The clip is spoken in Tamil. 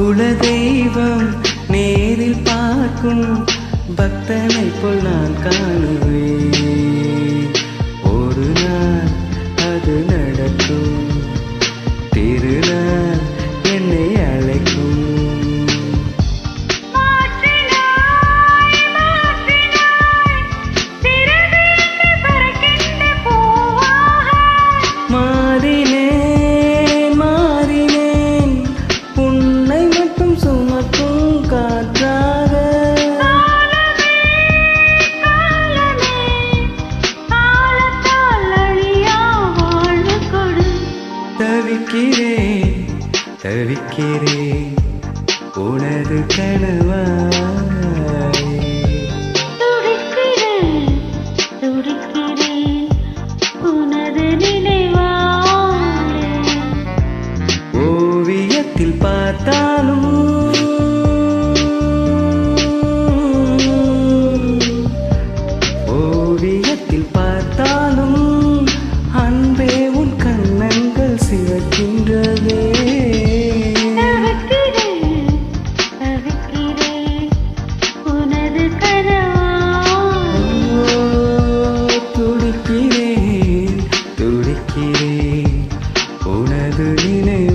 குல தெய்வம் நேரில் பார்க்கும் பக்தனை போல் நான் காணுவேன். தவிக்கிறேன் தவிக்கிறேன். உனது கனவாய் துடிக்கிறேன் துடிக்கிறேன். உனது நினைவாலே. ஓவியத்தில் பார்த்தாலும் நினை